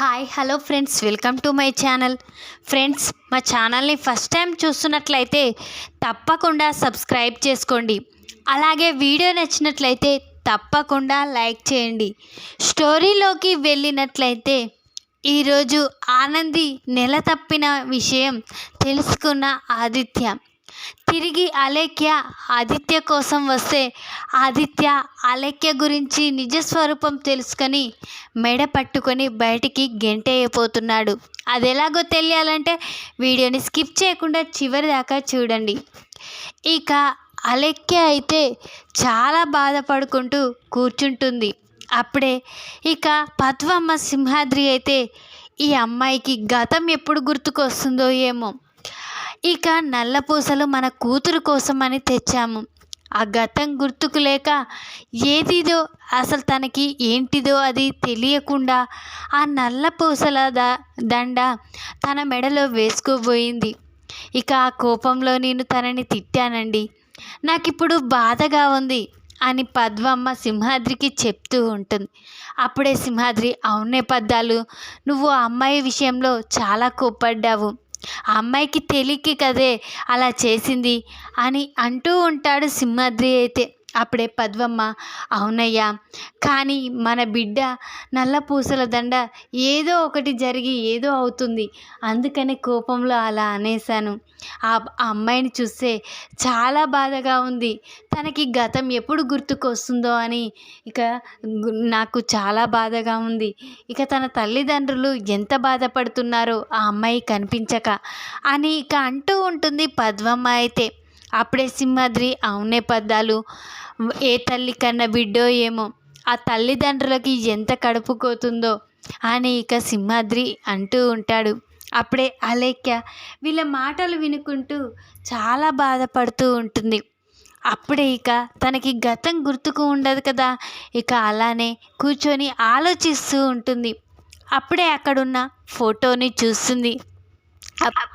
Hi hello friends welcome to my channel. Friends మా ఛానల్ని first time చూస్తున్నట్లయితే తప్పకుండా సబ్స్క్రైబ్ చేసుకోండి. అలాగే వీడియో నచ్చినట్లయితే తప్పకుండా లైక్ చేయండి. స్టోరీలోకి వెళ్ళినట్లయితే ఈరోజు ఆనంది నెల తప్పిన విషయం తెలుసుకున్న ఆదిత్య. తిరిగి అలేఖ్య ఆదిత్య కోసం వస్తే ఆదిత్య అలేఖ్య గురించి నిజస్వరూపం తెలుసుకొని మెడ పట్టుకొని బయటికి గెంటేయపోతున్నాడు అది ఎలాగో తెలియాలంటే వీడియోని స్కిప్ చేయకుండా చివరి దాకా చూడండి. ఇక అలెక్య అయితే చాలా బాధపడుకుంటూ కూర్చుంటుంది. అప్పుడే ఇక పద్వమ్మ సింహాద్రి అయితే ఈ అమ్మాయికి గతం ఎప్పుడు గుర్తుకొస్తుందో ఏమో ఇక నల్ల పూసలు మన కూతురు కోసం అని తెచ్చాము. ఆ గతం గుర్తుకు లేక ఏదిదో అసలు తనకి ఏంటిదో అది తెలియకుండా ఆ నల్ల పూసల ద దండ తన మెడలో వేసుకోబోయింది. ఇక ఆ కోపంలో నేను తనని తిట్టానండి. నాకు ఇప్పుడు బాధగా ఉంది అని పద్మమ్మ సింహాద్రికి చెప్తూ ఉంటుంది. అప్పుడే సింహాద్రి అవునే పద్దాలు నువ్వు ఆ అమ్మాయి విషయంలో చాలా కోప్పడ్డావు. అమ్మాయికి తెలియక కదే అలా చేసింది అని అంటూ ఉంటాడు సింహాద్రి అయితే. అప్పుడే పద్మమ్మ అవునయ్యా కానీ మన బిడ్డ నల్ల పూసల దండ ఏదో ఒకటి జరిగి ఏదో అవుతుంది. అందుకని కోపంలో అలా అనేశాను. ఆ ఆ అమ్మాయిని చూస్తే చాలా బాధగా ఉంది. తనకి గతం ఎప్పుడు గుర్తుకొస్తుందో అని ఇక నాకు చాలా బాధగా ఉంది. ఇక తన తల్లిదండ్రులు ఎంత బాధపడుతున్నారో ఆ అమ్మాయి కనిపించక అని ఇక అంటూ ఉంటుంది పద్మమ్మ అయితే. అప్పుడే సింహాద్రి అవునే పద్దాలు ఏ తల్లి కన్న బిడ్డో ఏమో ఆ తల్లిదండ్రులకి ఎంత కడుపుకోతుందో అని ఇక సింహాద్రి అంటూ ఉంటాడు. అప్పుడే అలేఖ్య వీళ్ళ మాటలు వినుకుంటూ చాలా బాధపడుతూ ఉంటుంది. అప్పుడే ఇక తనకి గతం గుర్తుకు ఉండదు కదా ఇక అలానే కూర్చొని ఆలోచిస్తూ ఉంటుంది. అప్పుడే అక్కడున్న ఫోటోని చూస్తుంది.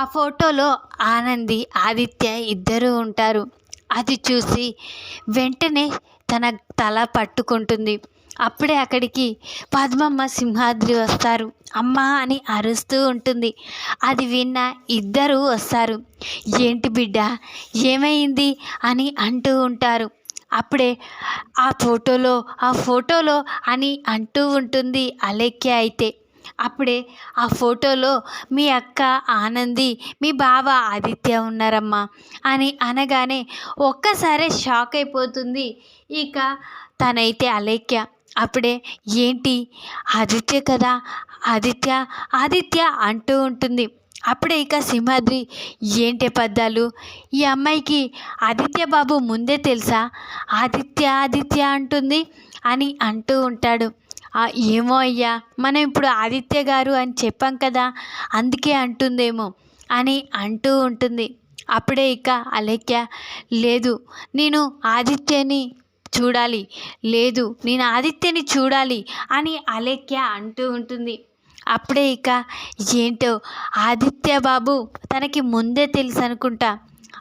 ఆ- ఫోటోలో ఆనంది ఆదిత్య ఇద్దరు ఉంటారు. అది చూసి వెంటనే తన తల పట్టుకుంటుంది. అప్పుడే అక్కడికి పద్మమ్మ సింహాద్రి వస్తారు. అమ్మ అని అరుస్తూ ఉంటుంది. అది విన్న ఇద్దరు వస్తారు. ఏంటి బిడ్డ ఏమైంది? అని అంటూ ఉంటారు. అప్పుడే ఆ ఫోటోలో ఆ ఫోటోలో అని అంటూ ఉంటుంది అలేఖ్య అయితే. అప్పుడే ఆ ఫోటోలో మీ అక్క ఆనంది మీ బావ ఆదిత్య ఉన్నారమ్మా అని అనగానే ఒక్కసారే షాక్ అయిపోతుంది. ఇక తనైతే అలేఖ్య. అప్పుడే ఏంటి? ఆదిత్య కదా? ఆదిత్య ఆదిత్య అంటూ ఉంటుంది. అప్పుడే ఇక సింహాద్రి ఏంటి పద్దాలు? ఈ అమ్మాయికి ఆదిత్య బాబు ముందే తెలుసా? ఆదిత్య ఆదిత్య అంటుంది అని అంటూ ఉంటాడు. ఏమో అయ్యా మనం ఇప్పుడు ఆదిత్య గారు అని చెప్పాం కదా అందుకే అంటుందేమో అని అంటూ ఉంటుంది. అప్పుడే ఇక అలేఖ్య లేదు నేను ఆదిత్యని చూడాలి లేదు నేను ఆదిత్యని చూడాలి అని అలేఖ్య అంటూ ఉంటుంది. అప్పుడే ఇక ఏంటో ఆదిత్య బాబు తనకి ముందే తెలుసు అనుకుంటా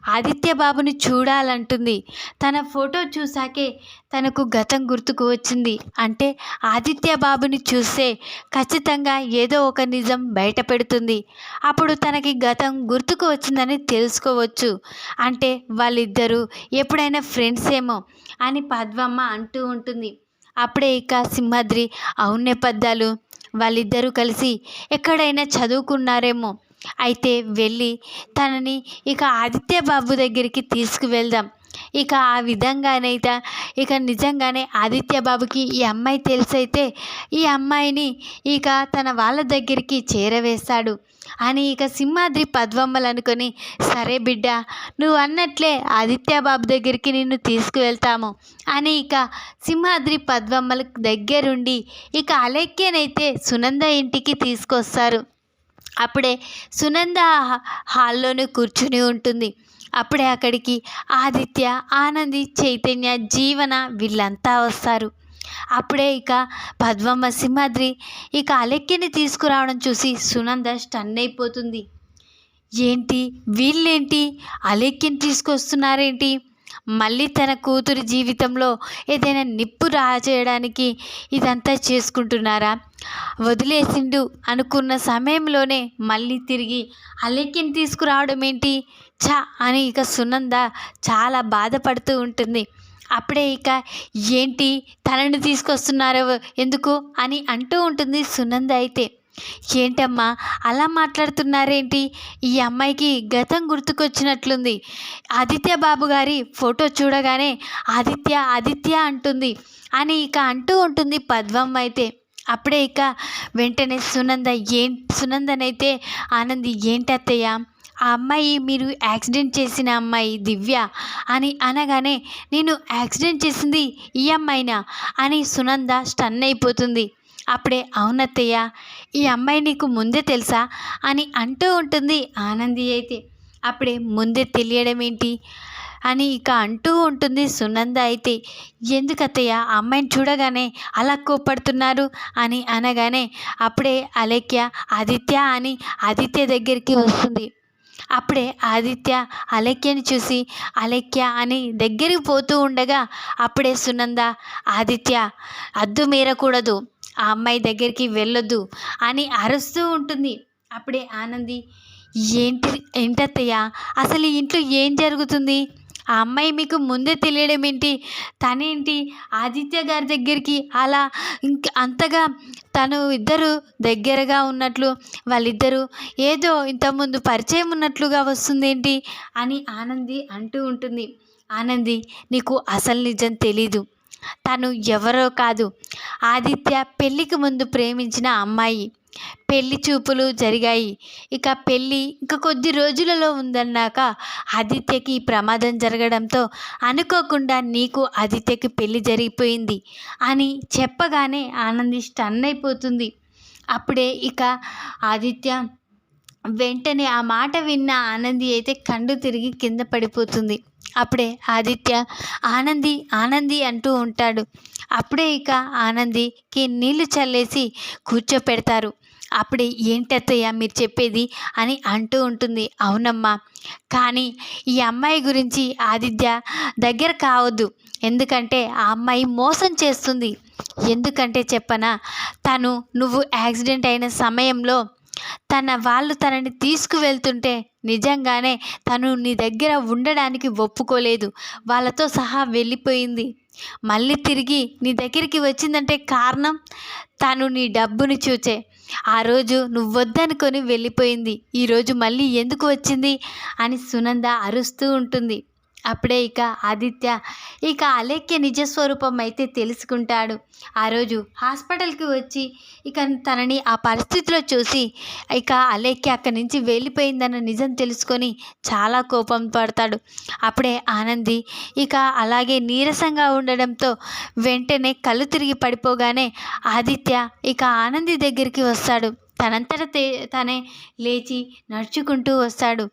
ఆదిత్యబాబుని చూడాలంటుంది. తన ఫోటో చూసాకే తనకు గతం గుర్తుకు వచ్చింది. అంటే ఆదిత్యబాబుని చూస్తే ఖచ్చితంగా ఏదో ఒక నిజం బయట పెడుతుంది. అప్పుడు తనకి గతం గుర్తుకు వచ్చిందని తెలుసుకోవచ్చు. అంటే వాళ్ళిద్దరూ ఎప్పుడైనా ఫ్రెండ్స్ ఏమో అని పద్మమ్మ అంటూ ఉంటుంది. అప్పుడే ఇక సింహాద్రి అవునే పద్దాలు వాళ్ళిద్దరూ కలిసి ఎక్కడైనా చదువుకున్నారేమో అయితే వెళ్ళి తనని ఇక ఆదిత్య బాబు దగ్గరికి తీసుకువెళ్దాం. ఇక ఆ విధంగానైతే ఇక నిజంగానే ఆదిత్య బాబుకి ఈ అమ్మాయి తెలిసైతే ఈ అమ్మాయిని ఇక తన వాళ్ళ దగ్గరికి చేరవేస్తాడు. అని ఇక సింహాద్రి పద్మమ్మలు అనుకొని సరే బిడ్డ నువ్వు అన్నట్లే ఆదిత్య బాబు దగ్గరికి నిన్ను తీసుకువెళ్తాము. అని ఇక సింహాద్రి పద్మమ్మల దగ్గరుండి ఇక అలెక్కేనైతే సునంద ఇంటికి తీసుకొస్తారు. అప్పుడే సునంద హాల్లోనే కూర్చుని ఉంటుంది. అప్పుడే అక్కడికి ఆదిత్య ఆనంది చైతన్య జీవన వీళ్ళంతా వస్తారు. అప్పుడే ఇక పద్మమ్మ సింహాద్రి ఇక అలెక్కిని తీసుకురావడం చూసి సునంద స్టన్ అయిపోతుంది. ఏంటి? వీళ్ళేంటి? అలెక్కిని తీసుకొస్తున్నారేంటి? మళ్ళీ తన కూతురు జీవితంలో ఏదైనా నిప్పు రాజేయడానికి ఇదంతా చేసుకుంటున్నారా? వదిలేసిండు అనుకున్న సమయంలోనే మళ్ళీ తిరిగి అలెక్కిని తీసుకురావడం ఏంటి చా అని ఇక సునంద చాలా బాధపడుతూ ఉంటుంది. అప్పుడే ఇక ఏంటి? తనని తీసుకొస్తున్నారో ఎందుకు? అని అంటూ ఉంటుంది సునంద అయితే. ఏంటమ్మా అలా మాట్లాడుతున్నారేంటి? ఈ అమ్మాయికి గతం గుర్తుకొచ్చినట్లుంది. ఆదిత్య బాబు గారి ఫోటో చూడగానే ఆదిత్య ఆదిత్య అంటుంది. అని ఇక అంటూ ఉంటుంది పద్మం అయితే. అప్పుడే ఇక వెంటనే సునంద ఏం సునందనైతే ఆనంది ఏంటత్తయ్య ఆ అమ్మాయి మీరు యాక్సిడెంట్ చేసిన అమ్మాయి దివ్య అని అనగానే నేను యాక్సిడెంట్ చేసింది ఈ అమ్మాయినా? అని సునంద స్టన్ అయిపోతుంది అప్పుడే అవునత్తయ్య ఈ అమ్మాయి నీకు ముందే తెలుసా? అని అంటూ ఉంటుంది ఆనంది అయితే. అప్పుడే ముందే తెలియడం ఏంటి అని ఇక అంటూ ఉంటుంది సునంద అయితే. ఎందుకత్తయ్య ఆ అమ్మాయిని చూడగానే అలా కోపడుతున్నారు అని అనగానే అప్పుడే అలేఖ్య ఆదిత్య అని ఆదిత్య దగ్గరికి వస్తుంది. అప్పుడే ఆదిత్య అలేఖ్యని చూసి అలేఖ్య అని దగ్గరికి పోతూ ఉండగా అప్పుడే సునంద ఆదిత్య అద్దు మీరకూడదు. ఆ అమ్మాయి దగ్గరికి వెళ్ళొద్దు అని అరుస్తూ ఉంటుంది. అప్పుడే ఆనంది ఏంటి ఏంటత్తయ్య? అసలు ఇంట్లో ఏం జరుగుతుంది? ఆ అమ్మాయి మీకు ముందే తెలియడం ఏంటి? తనేంటి ఆదిత్య గారి దగ్గరికి అలా ఇంక అంతగా తను ఇద్దరు దగ్గరగా ఉన్నట్లు వాళ్ళిద్దరూ ఏదో ఇంతకుముందు పరిచయం ఉన్నట్లుగా వస్తుందేంటి? అని ఆనంది అంటూ ఉంటుంది. ఆనంది నీకు అసలు నిజం తెలీదు. తను ఎవరో కాదు. ఆదిత్య పెళ్ళికి ముందు ప్రేమించిన అమ్మాయి. పెళ్ళి చూపులు జరిగాయి. ఇక పెళ్ళి ఇంక కొద్ది రోజులలో ఉందన్నాక ఆదిత్యకి ప్రమాదం జరగడంతో అనుకోకుండా నీకు ఆదిత్యకి పెళ్ళి జరిగిపోయింది అని చెప్పగానే ఆనంది స్టన్ అయిపోతుంది అప్పుడే ఇక ఆదిత్య వెంటనే ఆ మాట విన్న ఆనంది అయితే కండు తిరిగి కింద పడిపోతుంది. అప్పుడే ఆదిత్య ఆనంది ఆనంది అంటూ ఉంటాడు. అప్పుడే ఇక ఆనందికి నీళ్ళు చల్లేసి కూర్చోపెడతారు. అప్పుడే ఏంటత్తయ్య మీరు చెప్పేది? అని అంటూ ఉంటుంది. అవునమ్మా కానీ ఈ అమ్మాయి గురించి ఆదిత్య దగ్గర కావద్దు. ఎందుకంటే ఆ అమ్మాయి మోసం చేస్తుంది. ఎందుకంటే చెప్పనా తను నువ్వు యాక్సిడెంట్ అయిన సమయంలో తన వాళ్ళు తనని తీసుకువెళ్తుంటే నిజంగానే తను నీ దగ్గర ఉండడానికి ఒప్పుకోలేదు. వాళ్ళతో సహా వెళ్ళిపోయింది. మళ్ళీ తిరిగి నీ దగ్గరికి వచ్చిందంటే కారణం? తను నీ డబ్బుని చూచే. ఆ రోజు నువ్వు వద్దనుకొని వెళ్ళిపోయింది ఈరోజు మళ్ళీ ఎందుకు వచ్చింది? అని సునంద అరుస్తూ ఉంటుంది. అప్పుడే ఇక ఆదిత్య ఇక అలేఖ్య నిజస్వరూపం అయితే తెలుసుకుంటాడు. ఆ రోజు హాస్పిటల్కి వచ్చి ఇక తనని ఆ పరిస్థితిలో చూసి ఇక అలేఖ్య అక్కడి నుంచి వెళ్ళిపోయిందన్న నిజం తెలుసుకొని చాలా కోపం పడతాడు. అప్పుడే ఆనంది ఇక అలాగే నీరసంగా ఉండడంతో వెంటనే కళ్ళు తిరిగి పడిపోగానే ఆదిత్య ఇక ఆనంది దగ్గరికి వస్తాడు. తనంతట తే తనే లేచి నడుచుకుంటూ వస్తాడు.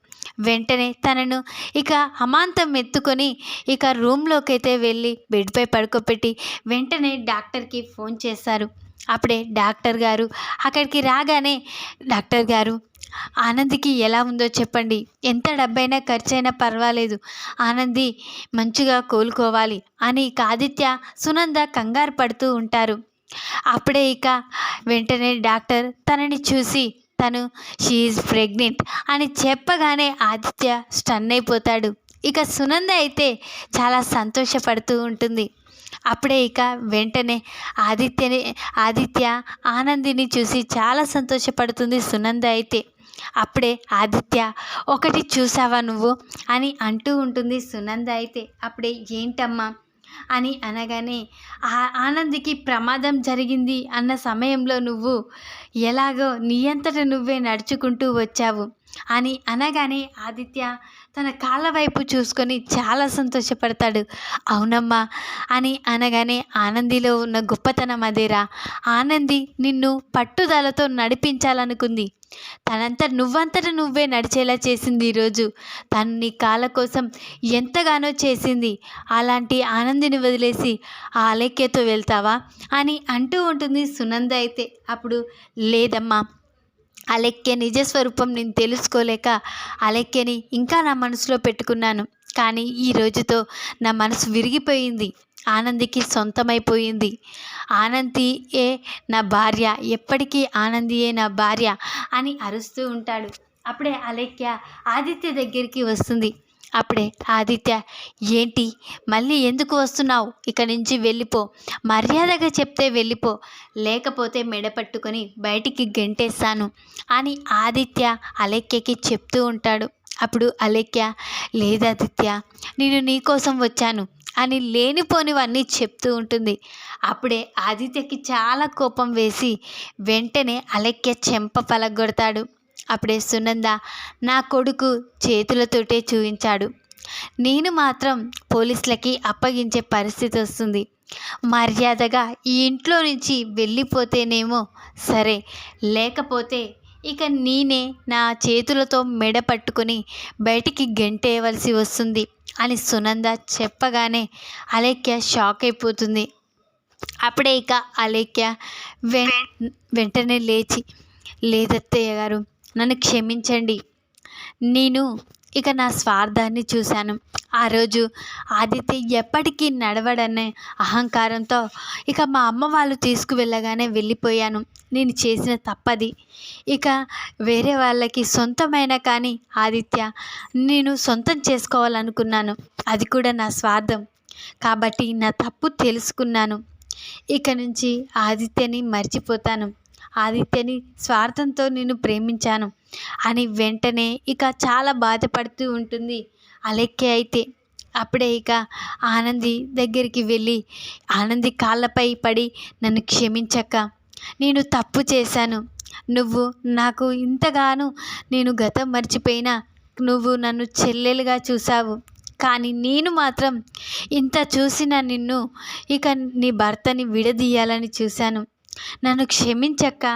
వెంటనే తనను ఇక అమాంతం ఎత్తుకొని ఇక రూమ్లోకి అయితే వెళ్ళి బెడ్పై పడుకోబెట్టి వెంటనే డాక్టర్కి ఫోన్ చేస్తారు. అప్పుడే డాక్టర్ గారు అక్కడికి రాగానే డాక్టర్ గారు ఆనందికి ఎలా ఉందో చెప్పండి. ఎంత డబ్బైనా ఖర్చైనా పర్వాలేదు. ఆనంది మంచిగా కోలుకోవాలి అని ఇక ఆదిత్య సునంద కంగారు పడుతూ ఉంటారు. అప్పుడే ఇక వెంటనే డాక్టర్ తనని చూసి తను షీఈ్ ప్రెగ్నెంట్ అని చెప్పగానే ఆదిత్య స్టన్ అయిపోతాడు. ఇక సునంద అయితే చాలా సంతోషపడుతూ ఉంటుంది. అప్పుడే ఇక వెంటనే ఆదిత్యని ఆదిత్య ఆనందిని చూసి చాలా సంతోషపడుతుంది సునంద అయితే. అప్పుడే ఆదిత్య ఒకటి చూసావా నువ్వు? అని అంటూ ఉంటుంది సునంద అయితే. అప్పుడే ఏంటమ్మా? అని అనగానే ఆ ఆనందికి ప్రమాదం జరిగింది అన్న సమయంలో నువ్వు ఎలాగో నీ అంతట నువ్వే నడుచుకుంటూ వచ్చావు. అని అనగానే ఆదిత్య తన కాళ్ళ వైపు చూసుకొని చాలా సంతోషపడతాడు. అవునమ్మా అని అనగానే ఆనందిలో ఉన్న గొప్పతనం అదేరా. ఆనంది నిన్ను పట్టుదలతో నడిపించాలనుకుంది. తనంత నువ్వంతట నువ్వే నడిచేలా చేసింది ఈరోజు తను నీ కాళ్ళ కోసం ఎంతగానో చేసింది. అలాంటి ఆనందిని వదిలేసి ఆ అలేఖ్యతో వెళ్తావా అని అంటూ ఉంటుంది సునంద అయితే. అప్పుడు లేదమ్మా. అలెక్య నిజస్వరూపం నేను తెలుసుకోలేక అలెక్యని ఇంకా నా మనసులో పెట్టుకున్నాను. కానీ ఈ రోజుతో నా మనసు విరిగిపోయింది. ఆనందికి సొంతమైపోయింది. ఆనంది ఏ నా భార్య. ఎప్పటికీ ఆనందియే నా భార్య అని అరుస్తూ ఉంటాడు. అప్పుడే అలెక్య ఆదిత్య దగ్గరికి వస్తుంది. అప్పుడే ఆదిత్య ఏంటి? మళ్ళీ ఎందుకు వస్తున్నావు? ఇక్కడి నుంచి వెళ్ళిపో. మర్యాదగా చెప్తే వెళ్ళిపో. లేకపోతే మెడ పట్టుకొని బయటికి గెంటేస్తాను అని ఆదిత్య అలెక్యకి చెప్తూ ఉంటాడు. అప్పుడు అలెక్య లేదాదిత్య నేను నీకోసం వచ్చాను అని లేనిపోనివన్నీ చెప్తూ ఉంటుంది. అప్పుడే ఆదిత్యకి చాలా కోపం వేసి వెంటనే అలెక్య చెంప పలగొడతాడు. అప్పుడే సునంద నా కొడుకు చేతులతోటే చూపించాడు నేను మాత్రం పోలీసులకి అప్పగించే పరిస్థితి వస్తుంది. మర్యాదగా ఈ ఇంట్లో నుంచి వెళ్ళిపోతేనేమో సరే. లేకపోతే ఇక నేనే నా చేతులతో మెడ పట్టుకొని బయటికి గెంటేయవలసి వస్తుంది అని సునంద చెప్పగానే అలేఖ్య షాక్ అయిపోతుంది. అప్పుడే ఇక అలేఖ్య వెంటనే లేచి లేదత్తయ్య గారు నన్ను క్షమించండి. నేను ఇక నా స్వార్థాన్ని చూశాను. ఆ రోజు ఆదిత్య ఎప్పటికీ నడవడనే అహంకారంతో ఇక మా అమ్మ వాళ్ళు తీసుకువెళ్ళగానే వెళ్ళిపోయాను. నేను చేసిన తప్పది. ఇక వేరే వాళ్ళకి సొంతమైన కానీ ఆదిత్య నేను సొంతం చేసుకోవాలనుకున్నాను. అది కూడా నా స్వార్థం. కాబట్టి నా తప్పు తెలుసుకున్నాను. ఇక నుంచి ఆదిత్యని మర్చిపోతాను. ఆదిత్యని స్వార్థంతో నేను ప్రేమించాను అని వెంటనే ఇక చాలా బాధపడుతూ ఉంటుంది. అలెక్కే అయితే అప్పుడే ఇక ఆనంది దగ్గరికి వెళ్ళి ఆనంది కాళ్ళపై పడి నన్ను క్షమించక్క నేను తప్పు చేశాను. నువ్వు నాకు ఇంతగాను నేను గతం మర్చిపోయినా నువ్వు నన్ను చెల్లెలుగా చూసావు కానీ నేను మాత్రం ఇంత చూసిన నిన్ను ఇక నీ భర్తని విడదీయాలని చూశాను. నన్ను క్షమించక్క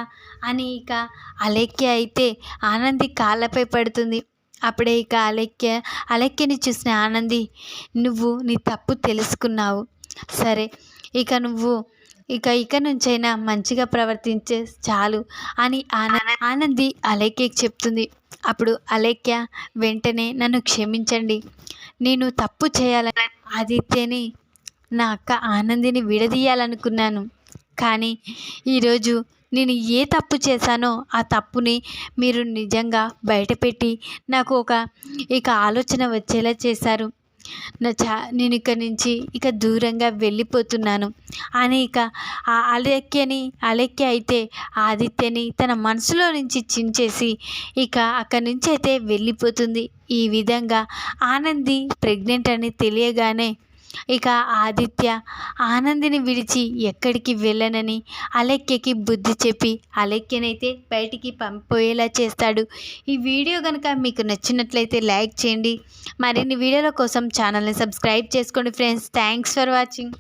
అని ఇక అలెక్య అయితే ఆనంది కాళ్ళపై పడుతుంది. అప్పుడే ఇక అలెక్య అలెక్యని చూసిన ఆనంది నువ్వు నీ తప్పు తెలుసుకున్నావు. సరే ఇక నువ్వు ఇక ఇక నుంచైనా మంచిగా ప్రవర్తించే చాలు అని ఆన ఆనంది అలేఖ్యకి చెప్తుంది. అప్పుడు అలేఖ్య వెంటనే నన్ను క్షమించండి. నేను తప్పు చేయాలని ఆదిత్యని నా అక్క ఆనందిని విడదీయాలనుకున్నాను. కానీ ఈరోజు నేను ఏ తప్పు చేశానో ఆ తప్పుని మీరు నిజంగా బయటపెట్టి నాకు ఒక ఇక ఆలోచన వచ్చేలా చేశారు. నా చా నేను ఇక్కడి నుంచి ఇక దూరంగా వెళ్ళిపోతున్నాను. అని ఇక ఆ అలెక్యని అలెక్య అయితే ఆదిత్యని తన మనసులో నుంచి చించేసి ఇక అక్కడి నుంచి అయితే వెళ్ళిపోతుంది. ఈ విధంగా ఆనంది ప్రెగ్నెంట్ అని తెలియగానే ఇక ఆదిత్య ఆనందిని విడిచి ఎక్కడికి వెళ్ళనని అలెక్యకి బుద్ధి చెప్పి అలెక్యనైతే బయటికి పంపోయేలా చేస్తాడు. ఈ వీడియో కనుక మీకు నచ్చినట్లయితే లైక్ చేయండి. మరిన్ని వీడియోల కోసం ఛానల్ని సబ్స్క్రైబ్ చేసుకోండి ఫ్రెండ్స్. Thanks for watching.